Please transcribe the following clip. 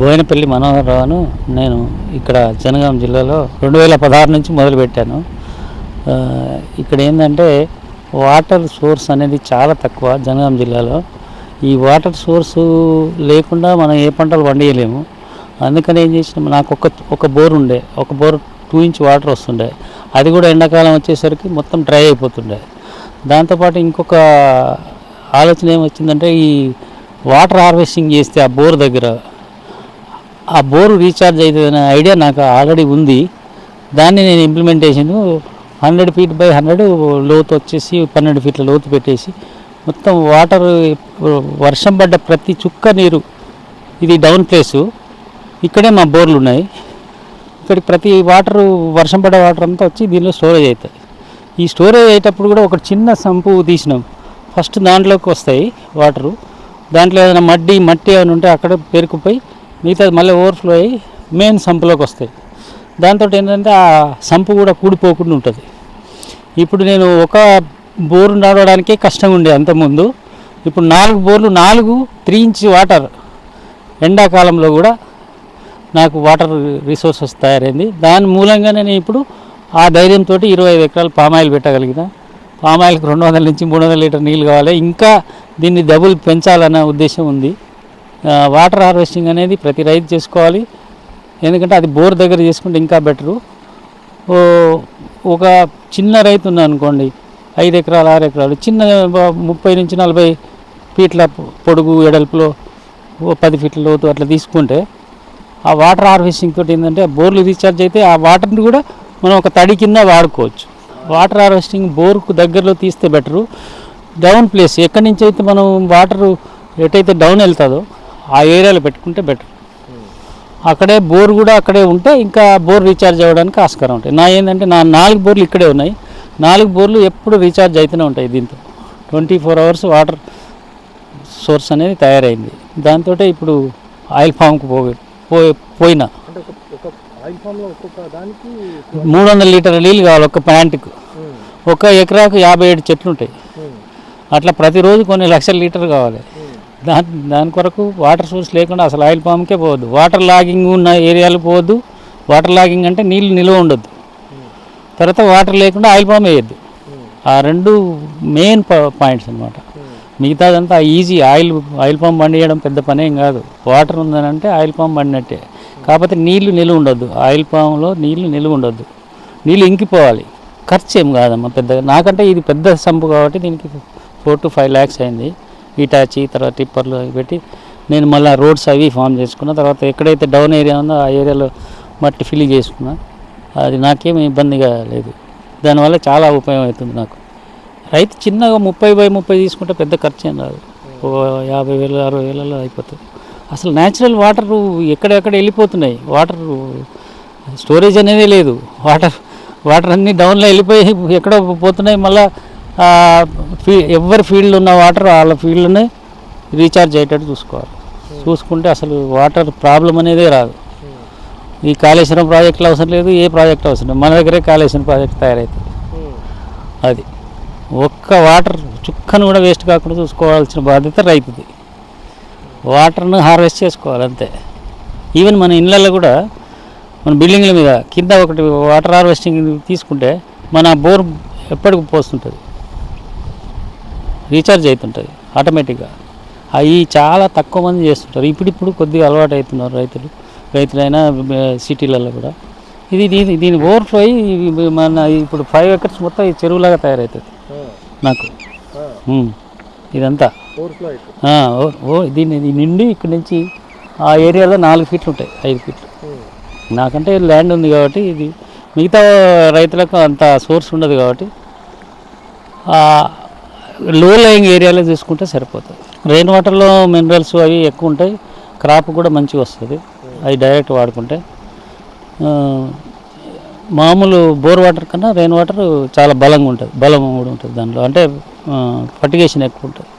బోయినపల్లి మనోహరరావును నేను ఇక్కడ జనగాం జిల్లాలో రెండు వేల పదహారు నుంచి మొదలుపెట్టాను. ఇక్కడ ఏంటంటే వాటర్ సోర్స్ అనేది చాలా తక్కువ జనగాం జిల్లాలో. ఈ వాటర్ సోర్సు లేకుండా మనం ఏ పంటలు పండియలేము. అందుకని ఏం చేసినాం నాకు ఒక ఒక బోర్ ఉండే ఒక బోర్ టూ ఇంచ్ వాటర్ వస్తుండే. అది కూడా ఎండాకాలం వచ్చేసరికి మొత్తం డ్రై అయిపోతుండే. దాంతోపాటు ఇంకొక ఆలోచన ఏమొచ్చిందంటే ఈ వాటర్ హార్వెస్టింగ్ చేస్తే ఆ బోర్ దగ్గర ఆ బోరు రీఛార్జ్ అవుతుందనే ఐడియా నాకు ఆల్రెడీ ఉంది. దాన్ని నేను implementation hundred feet by hundred లోతు వచ్చేసి పన్నెండు ఫీట్ల లోతు పెట్టేసి మొత్తం వాటర్ వర్షం పడ్డ ప్రతి చుక్క నీరు ఇది డౌన్ ప్లేసు ఇక్కడే మా బోర్లు ఉన్నాయి. ఇక్కడికి ప్రతి వాటర్ వర్షం పడ్డ వాటర్ అంతా వచ్చి దీనిలో స్టోరేజ్ అవుతుంది. ఈ స్టోరేజ్ అయ్యేటప్పుడు కూడా ఒక చిన్న సంపు తీసినాం. ఫస్ట్ దాంట్లోకి వస్తాయి వాటరు దాంట్లో ఏదైనా మడ్డి మట్టి ఏమైనా ఉంటే అక్కడ పేరుకుపోయి మిగతాది మళ్ళీ ఓవర్ఫ్లో అయ్యి మెయిన్ సంపులోకి వస్తాయి. దాంతో ఏంటంటే ఆ సంపు కూడా కూడిపోకుండా ఉంటుంది. ఇప్పుడు నేను ఒక బోరు నడవడానికే కష్టంగా ఉండే అంతకుముందు. ఇప్పుడు నాలుగు బోర్లు నాలుగు త్రీ ఇంచ్ వాటర్ ఎండాకాలంలో కూడా నాకు వాటర్ రిసోర్సెస్ తయారైంది. దాని మూలంగా నేను ఇప్పుడు ఆ ధైర్యంతో ఇరవై ఐదు ఎకరాలు పామాయిల్ పెట్టగలిగిన. పామాయిల్కి రెండు వందల నుంచి మూడు వందల లీటర్ నీళ్ళు కావాలి. ఇంకా దీన్ని డబుల్ పెంచాలన్న ఉద్దేశం ఉంది. వాటర్ హార్వెస్టింగ్ అనేది ప్రతి రైతు చేసుకోవాలి. ఎందుకంటే అది బోర్ దగ్గర చేసుకుంటే ఇంకా బెటరు. ఓ ఒక చిన్న రైతు ఉన్నా అనుకోండి ఐదు ఎకరాలు ఆరు ఎకరాలు చిన్న ముప్పై నుంచి నలభై ఫీట్ల పొడుగు ఎడల్పులో పది ఫీట్ల లోతు అట్లా తీసుకుంటే ఆ వాటర్ హార్వెస్టింగ్ తోటి ఏంటంటే బోర్లు రీఛార్జ్ అయితే ఆ వాటర్ని కూడా మనం ఒక తడి కింద వాడుకోవచ్చు. వాటర్ హార్వెస్టింగ్ బోర్కు దగ్గరలో తీస్తే బెటరు. డౌన్ ప్లేస్ ఎక్కడి నుంచి అయితే మనం వాటర్ ఎటైతే డౌన్ వెళ్తుందో ఆ ఏరియాలో పెట్టుకుంటే బెటర్ అక్కడే బోర్ కూడా అక్కడే ఉంటే ఇంకా బోర్ రీఛార్జ్ అవ్వడానికి ఆస్కారం ఉంటాయి. నా ఏంటంటే నా నాలుగు బోర్లు ఇక్కడే ఉన్నాయి. నాలుగు బోర్లు ఎప్పుడు రీఛార్జ్ అవుతూనే ఉంటాయి దీంతో. Twenty four hours water source అనేది తయారైంది. దాంతో ఇప్పుడు ఆయిల్ ఫామ్కి పో పోయి పోయినా. మూడు వందల లీటర్ల నీళ్ళు కావాలి ఒక ప్యాంటుకు ఒక ఎకరాకు యాభై ఏడు చెట్లు ఉంటాయి అట్లా ప్రతిరోజు కొన్ని లక్షల లీటర్ కావాలి. దాని దాని కొరకు వాటర్ సోర్స్ లేకుండా అసలు ఆయిల్ పామ్కే పోవద్దు. వాటర్ లాగింగ్ ఉన్న ఏరియాలు పోవద్దు. వాటర్ లాగింగ్ అంటే నీళ్ళు నిల్వ ఉండొద్దు. తర్వాత వాటర్ లేకుండా ఆయిల్ పామ్ వేయద్దు. ఆ రెండు మెయిన్ పాయింట్స్ అనమాట మిగతాదంతా ఈజీ. ఆయిల్ ఆయిల్ పంప్ పండియడం పెద్ద పనేం కాదు. వాటర్ ఉందనంటే ఆయిల్ పంప్ పండినట్టే. కాకపోతే నీళ్ళు నిలువ ఉండొద్దు. ఆయిల్ పామ్లో నీళ్ళు నిలువ ఉండొద్దు. నీళ్ళు ఇంకిపోవాలి. ఖర్చు ఏం కాదమ్మా పెద్దగా. నాకంటే ఇది పెద్ద సంపు కాబట్టి దీనికి ఫోర్ టు ఫైవ్ ల్యాక్స్ అయింది. ఇటాచి తర్వాత టిప్పర్లు అవి పెట్టి నేను మళ్ళీ రోడ్స్ అవి ఫామ్ చేసుకున్న. తర్వాత ఎక్కడైతే డౌన్ ఏరియా ఉందో ఆ ఏరియాలో మట్టి ఫిల్ చేసుకున్నా. అది నాకేం ఇబ్బందిగా లేదు. దానివల్ల చాలా ఉపయోగం అవుతుంది నాకు. రైతు చిన్నగా ముప్పై బై ముప్పై తీసుకుంటే పెద్ద ఖర్చు ఏం రాదు. యాభై వేలు అరవై వేలలో అయిపోతుంది. అసలు న్యాచురల్ వాటర్ ఎక్కడెక్కడ వెళ్ళిపోతున్నాయి? వాటర్ స్టోరేజ్ అనేది లేదు. వాటర్ వాటర్ అన్నీ డౌన్లో వెళ్ళిపోయి ఎక్కడో పోతున్నాయి. మళ్ళీ ఫీ ఎవరి ఫీల్డ్ ఉన్న వాటర్ వాళ్ళ ఫీల్డ్ని రీఛార్జ్ అయ్యేటట్టు చూసుకోవాలి. చూసుకుంటే అసలు వాటర్ ప్రాబ్లం అనేదే రాదు. ఈ కాళేశ్వరం ప్రాజెక్టులు అవసరం లేదు ఏ ప్రాజెక్ట్ అవసరం లేదు. మన దగ్గరే కాళేశ్వరం ప్రాజెక్ట్ తయారవుతుంది అది. ఒక్క వాటర్ చుక్కను కూడా వేస్ట్ కాకుండా చూసుకోవాల్సిన బాధ్యత రైతుది. వాటర్ను హార్వెస్ట్ చేసుకోవాలి అంతే. ఈవెన్ మన ఇళ్ళల్లో కూడా మన బిల్డింగ్ల మీద కింద ఒకటి వాటర్ హార్వెస్టింగ్ తీసుకుంటే మన బోర్ ఎప్పటికి పోస్తుంటుంది. రీఛార్జ్ అవుతుంటుంది ఆటోమేటిక్గా అవి చాలా తక్కువ మంది చేస్తుంటారు. ఇప్పుడిప్పుడు కొద్దిగా అలవాటు అవుతున్నారు రైతులు రైతులైనా సిటీలలో కూడా. ఇది దీని దీని ఓవర్ఫ్లో అయ్యి మన ఇప్పుడు ఫైవ్ ఎకర్స్ మొత్తం ఈ చెరువులాగా తయారవుతుంది. నాకు. ఇదంతా. ఓ ఓ దీన్ని నిండి ఇక్కడ నుంచి ఆ ఏరియాలో నాలుగు ఫీట్లు ఉంటాయి ఐదు ఫీట్లు నాకంటే ల్యాండ్ ఉంది కాబట్టి ఇది మిగతా రైతులకు అంత సోర్స్ ఉండదు కాబట్టి లో లయింగ్ ఏరియాలో చూసుకుంటే సరిపోతుంది. రెయిన్ వాటర్లో మినరల్స్ అవి ఎక్కువ ఉంటాయి క్రాప్ కూడా మంచిగా వస్తుంది. అవి డైరెక్ట్ వాడుకుంటే మామూలు బోర్ వాటర్ కన్నా రెయిన్ వాటర్ చాలా బలంగా ఉంటుంది బలం కూడా ఉంటుంది దాంట్లో. అంటే ఫర్టిగేషన్ ఎక్కువ ఉంటుంది.